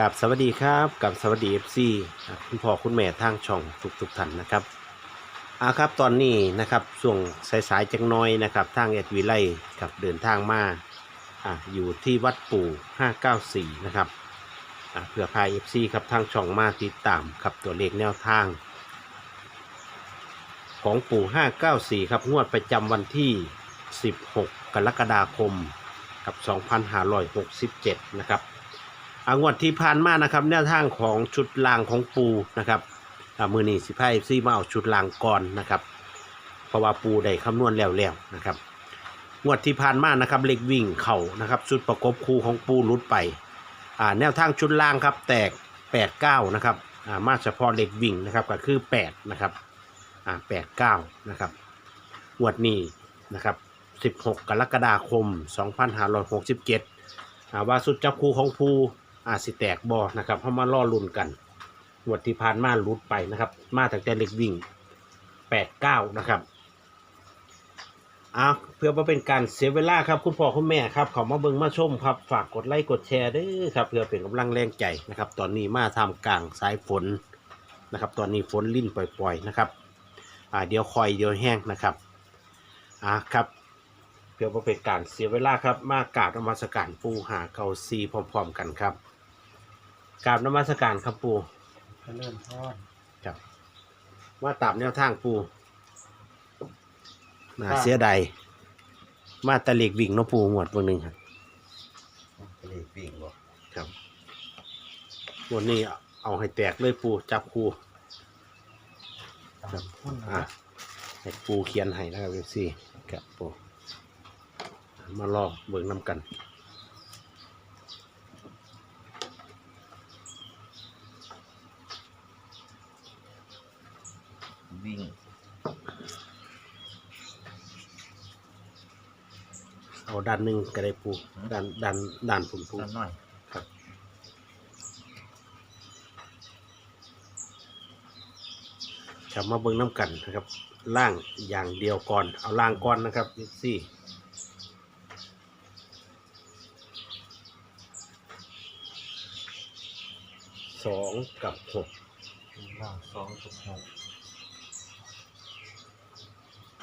กับสวัสดีครับกับสวัสดีเอฟซีคุณพ่อคุณแม่ทางช่องทุกทุกท่านนะครับอาครับตอนนี้นะครับช่วงสายๆจังน้อยนะครับทางเอ็ดวิไลกับเดินทางมาอะอยู่ที่วัดปู่ 594 นะครับอะเพื่อพายเอฟซีครับทางช่องมาติดตามครับตัวเลขแนวทาง ของปู่ 594 ครับงวดประจำวันที่ 16 กรกฎาคมกับ 2567 นะครับ อางวดที่ผ่านมานะครับแนวทางของชุดลางของปูนะครับอ่ามือนี้สิไพายซีมาเอาชุดลางก่อนนะครับเพราะว่าปูได้คำนวณแล้วแล้วนะครับงวดที่ผ่านมานะครับเล็กวิ่งเข่านะครับชุดประกบคู่ของปูลุดไปอ่าแนวทางชุดล่างครับแตก 8 9นะครับอ่ามาเฉพาะเล็กวิ่งนะครับก็คือ8นะครับอ่า8 9นะครับงวดนี้นะครับ16 กรกฎาคม 2567อ่าว่าสุดจับคู่ของผู้ อาสิแตกบอนะครับเพราะมาล่อลุ่นกันงวดที่ผ่านมาลุดไปนะครับ มาตั้งแต่เล็กวิ่งแปดเก้านะครับเอาเพื่อมาเป็นการเสียเวลาครับ คุณพ่อคุณแม่ครับขามาเบิ่งมาชมครับฝากกดไลค์กดแชร์ด้วยครับเพื่อเป็นกำลังแรงใจนะครับ ตอนนี้มาทำกลางสายฝนนะครับ ตอนนี้ฝนลิ่นปล่อยๆนะครับอ่าเดี๋ยวคอยเดี๋ยวแห้งนะครับอ่าครับเพื่อบ่เป็นการเสียเวลาครับ มากราบนมัสการปูหาเกาซีพร้อมๆกันครับ กราบนมัสการครับปูเจริญพรครับว่าตามแนวทางปูน่าครับเสียดายมาแตะเล็กวิ่งเนาะปูหมวดวันหนึ่งครับทะเลปิ่งบ่ครับวันนี้เอาให้แตกเลยปูจับคูตามพุ่นนะอะให้ปูเขียนให้นะครับเอฟซีครับปูมารอเบิ่งน้ำกัน วิ่งเอาด้านหนึ่งก็ได้ปูด้านด้านด้านผมปูนิดหน่อยครับจะมาเบิ่งน้ำกันนะครับ ล่างอย่างเดียวก่อน เอาล่างก่อนนะครับสี่สองกับหกล่างสองกับหก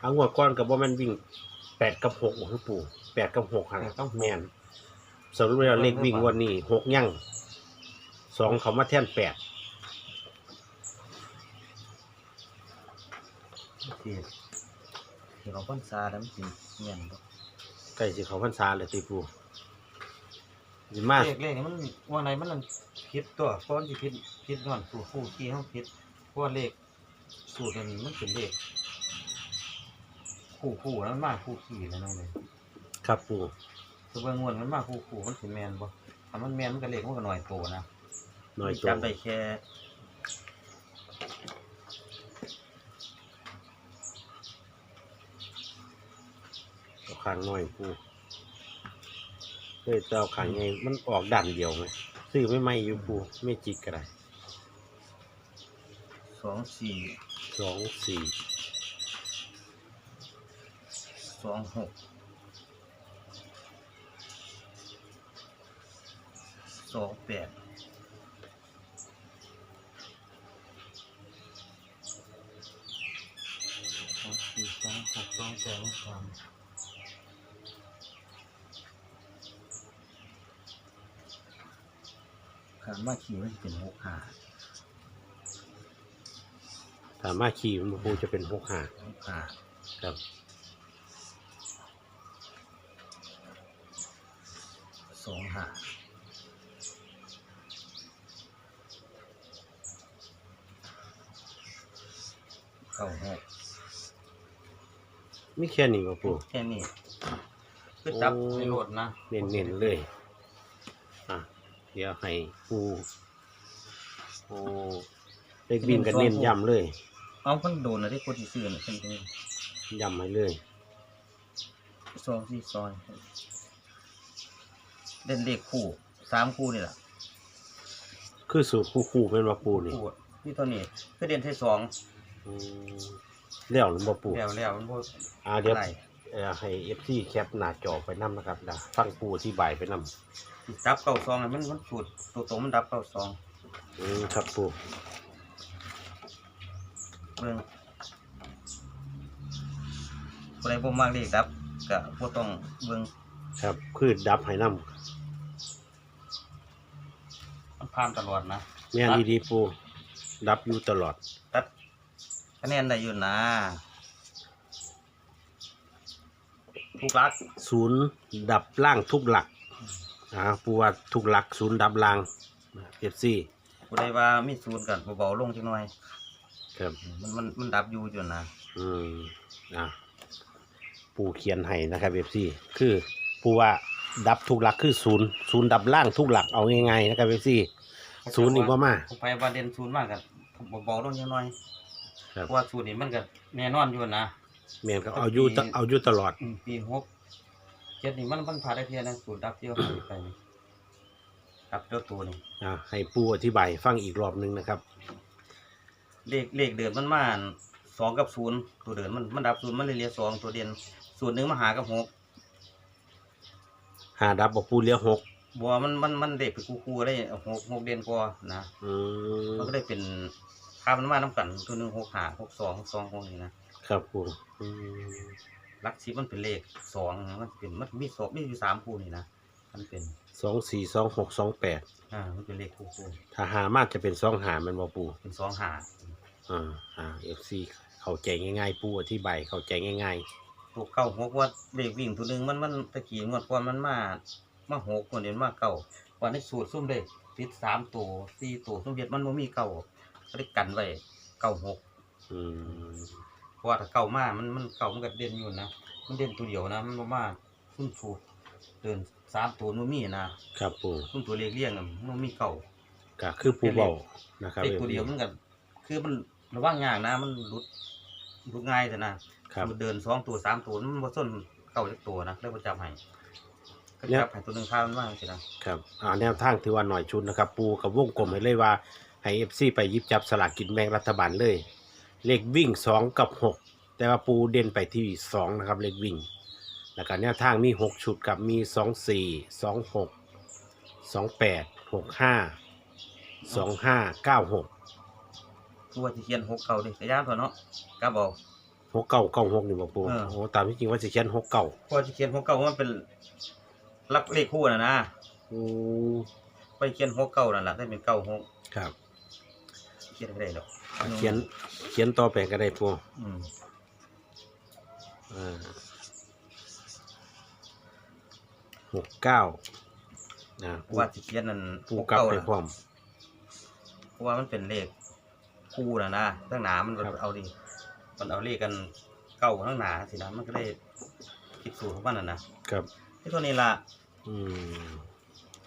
เอาหัวก้อนกับว่ามันวิ่งแปดกับหกของปู่แปดกับหกห่างต้องแมนสรุปแล้วเลขวิ่งวันนี้หกยั่งสองเขามาแท่นแปดที่ที่เราพ้นซาแล้วมันสิเงียนบ่ใกล้สิเขาพรรษาเลยตีปูสิมาเลขเลขนี่มันว่าไหนมันนั่นผิดตัวเพราะมันสิผิดผิดก่อนตัวคู่ขี้เฮาผิดเพราะว่าเลขสูตรนั้นมันเป็นเลข คู่คู่แล้วมันมาคู่ขี้แล้วนั่นเลยครับปูคือเบิ่งงวดมันมาคู่คู่มันสิแม่นบ่ถ้ามันแม่นมันก็เลขมันก็น้อยโตนะหน่อยโตจับได้แค่เอาขางหน่อยปูเฮ้ยเจ้าขางไงมันออกดันเดียวไหมซื้อไม่ไม่อยู่ปูไม่จิกก็ได้สองสี่สองสี่ส องหกสองแปดสองสี่สองหกสองแปดสามขามาขี่มันจะเป็นหกหาถามมาขี่มันปูจะเป็นหกหาหกหาครับ สองหาเก้าหกไม่แค่นี้มาปูแค่นี้คือจับโอ้ในรถนะเน้นๆเลย อะ เดี๋ยวให้ปูโอ้เล็กบินกันเน้นย้ำเลย เอาคนโดนนะที่คนที่ซื้อน่ะเพิ่นก็ย้ำให้เลยซองที่ซอย เล่นเลขคู่สามคู่นี่แหละคือสูตรคู่ๆเป็นว่าปูนี่คู่อะนี่ตัวนี้คือเด่นที่สองอืมแล้วหรือบ่ปูแล้วแล้วมันบ่อ่าเดี๋ยวอะไรออให้เอฟซีแคปหน้าจอไปนํนะครับนะฟังปูอธิบายไปนํดับเก้าซองน่ะมันมันสูตรตัวตรงมันดับเก้าซองอืมครับปูเบิ่งคนใดบ่มากเลขดับก็บ่ต้องเบิ่งครับคือดับให้นํมัน ผ่านตลอดนะแม่นดีๆปูดับอยู่ตลอด ตัดคะแนนได้อยู่นะทุกหลักศูนย์ดับล่างทุกหลักอ่าปูว่าทุกหลักศูนย์ดับล่างเอฟซีผู้ใดว่ามีศูนย์กันเบาๆลงจักหน่อย ครับ มันมันมันดับอยู่อยู่นะอืมอะปูเขียนให้นะครับเอฟซีคือปูว่าดับทุกหลักคือศูนย์ศูนย์ดับล่างทุกหลักเอาง่ายๆนะครับเอฟซี ศูนย์อีกว่ามาผู้ไปว่าเด่นศูนย์มากกันเบาๆลงจักหน่อยครับ เพราะว่าศูนย์นี่มันก็แน่นอนอยู่นะเมียนก็เอาอยู่ตเอาอยู่ตลอด อืมปีหกเจ็ดนี่มันมันผ่านได้เพียงนะศูนย์ดับเที่ยวหายไปนี่ดับเจ้าตัวนี่อ่าให้ปูอธิบายฟังอีกรอบหนึงนะครับ เลขเลขเดือนมันมาสองกับศูนย์ตัวเดือนมันมันดับศูนย์มันเลยเหลียสองตัวเด่นศูนย์หนึ่งมาหากับหกหาดับบอกปูเลี้ยวหก บัวมันมันมันเด็กไปคู่คู่ได้หกหกเด่นกว่านะอืมมันก็ได้เป็นค่ามันมาน้ำกันตัวหนึ่งหกหาหกสองหกสองหกนี่นะครับปูอืมลักซิปมันเป็นเลขสองมันเป็นมันมีสองมีอยู่สามคู่นี่นะมันเป็นสองสี่สองหกสองแปดอ่ามันเป็นเลขคู่คู่ถ้าหามากจะเป็นสองหามันบอปูเป็นสองหาอ่าอ่าเอฟซีเข้าใจง่ายๆ ปูอธิบายเข้าใจง่ายตัวเก้าหกว่าเลขวิ่งตัวหนึ่งมันมันตะกี้งวดก่อนมันมา มาหกคนเดียวมาเก้าวันนี้สูตรซุ่มเลยติดสามตัวสี่ตัวซุ่มเวียดมันบ่มีเก้าก็ได้กันไว้เก้าหกๆอืมเพราะว่าถ้าเก้ามามันมันเก้ามันก็เด่นอยู่นะมันเด่นตัวเดียวนะมันบ่มาซุ่มสูตรเดินสามตัวมันมีนะครับปูซุ่มตัวเลขเลี่ยงอะมันมีเก้าก็คือปูเบานะครับเลขตัวเดียวมันก็คือมันระว่างยากนะ มันหลุดหลุดง่ายแต่นะครับ มันเดินสองตัวสามตัวมันบ่ส้นเก้าจักตัวนะแล้วบ่จับให้ ก็เนี่ยจับให้ตัวหนึงข้าวมันว่างสินะครับอ่าแนวทางถือว่าหน่อยชุดนะครับ ปูกับวงกลมให้เลยว่า ให้เอฟซีไปหยิบจับสลากกินแบ่งรัฐบาลเลย เลขวิ่งสองกับหกแต่ว่าปูเด่นไปที่สองนะครับเลขวิ่ง แล้วก็แนวทางมีหกชุดกับมีสองสี่สองหกสองแปดหกห้าสองห้าเก้าหกคือว่าสิเขียนหกเก้าดิกระยานพอเนาะกลับเอา หกเก้าเก้าหกนี่บอกปูเออ โอ้ตามที่จริงว่าสิเขียนหกเก้า เพราะว่าสิเขียนหกเก้ามันเป็น ลักเลขคู่น่ะนะอืมไปเขียนหกเก้านั่นล่ะได้เป็นเก้าหกครับ เขียนไม่ได้หรอกเขียนเขียนต่อไปก็ได้ปูอืมอ่าหกเก้านะเพราะว่าสิเขียนนั่นปูหกกลับเก้าไปน่ะพร้อมเพราะว่ามันเป็นเลขคู่น่ะนะตั้งหนามันครับเอาดิมันเอาเลขกันเก้าทั้งหนาสินะมันก็ได้คิดสูตรของมันน่ะนะครับ ที่ตัวนี้ล่ะอืม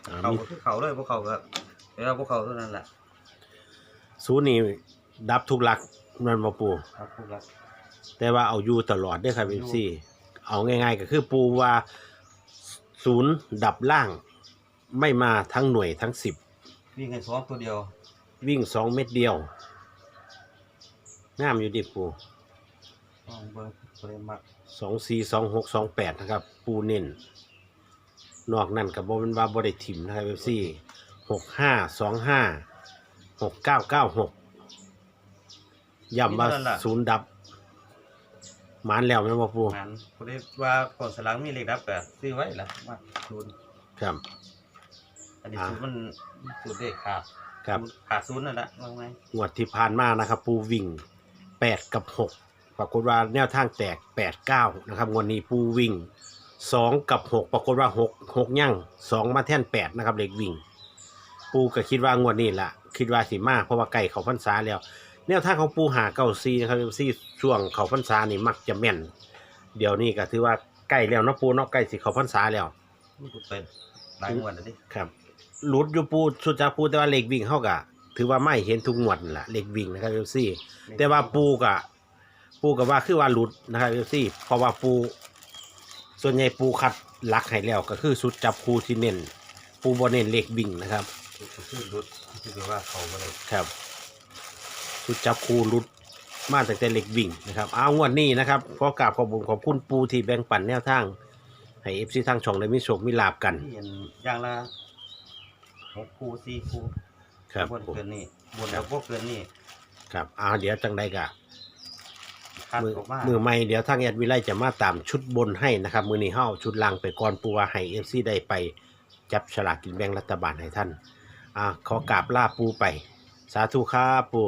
อ่าเขามีก็คือเขาเลยพวกเขาก็เดี๋ยวเราพวกเขาเท่านั้นแหละศูนย์นี่ดับทุกหลักนั่นมาปู ครับพวกเราแต่ว่าเอาอยู่ตลอดได้อครับเอาเออยู่ฟซีเอาง่ายๆก็คือปูว่าศูนย์ดับล่าง ไม่มาทั้งหน่วยทั้งสิบ วิ่งกันสองตัวเดียววิ่งสองเม็ดเดียวงามอยู่ดิปูลองเบิร์บริมักสองสี่สองหกสองแปดนะครับ ปูเน้น นอกนั้นกับบเป็นว่าบริถิมนะครับเอฟซีหกห้าสองห้าหกเก้าเก้าหกย้ำว่าศูนย์ดับหมานแล้วแม่นบ่ปูงานเขาได้ว่าก่อนสลังมีเลขดับก็ซื้อไว้ละว่าศูนย์ครับ อันนี้อ่า ศูนย์มันศูนย์เลขขาดครับศูนย์ขาดศูนย์นั่นแหละว่าไงงวดที่ผ่านมานะครับ ปูวิ่งแปดกับหกปรากฏว่าแนวทางแตกแปดเก้านะครับงวดนี้ปูวิ่ง สองกับหกปรากฏว่าหกหกยั่งสองมาแท่นแปดนะครับเล็กวิ่ง ปูก็คิดว่างวดนี้ละคิดว่าสิมากเพราะว่าไก่เขาพรรษาแล้วแนวทางของปูหาเก้าซีนะครับเก้าซีช่วงเขาพรรษานี่มักจะแม่น เดี๋ยวนี้ก็ถือว่าใกล้แล้วเนาะปูเนาะใกล้สิเขาพรรษาแล้วมันก็เป็นหลายงวดแล้วดิครับหลุดอยู่ปูสุดจากปูแต่ว่าเล็กวิ่งเขากะถือว่าไม่เห็นทุกงวดนั่นล่ะเล็กวิ่งนะครับเอฟซีแต่ว่าปูกะปูกับว่าคือว่าหลุดนะครับเอฟซีเพราะว่าปู ส่วนใหญ่ปูคัดหลักให้แล้วก็คือสุดจับคูที่เน้นปูบอเน้นเล็กวิ่งนะครับก็คือรุดคือว่าเขาบ่ได้ครับ สุดจับคูหลุดมาตั้งแต่เล็กวิ่งนะครับเอางวดนี้นะครับขอกราบขอบคุณขอบคุณปูที่แบ่งปันแนวทาง ให้เอฟซีทางช่องได้มีโชคมีลาบกันที่เห็นอย่างละหกคู่สี่คู่ครับบนผมเกินนี่บนแล้วก็เกินนี่ครับเอาเดี๋ยวจังใดกะ คัดมือออกมามือใหม่เดี๋ยวทางแอดวิไลจะมาตามชุดบนให้นะครับ มือนี้เฮาชุดล่างไปก่อนปูว่าให้เอฟซีได้ไปจับฉลากกินแบ่งรัฐบาลให้ท่านอ่าขอกราบลาปูไป สาธุครับปู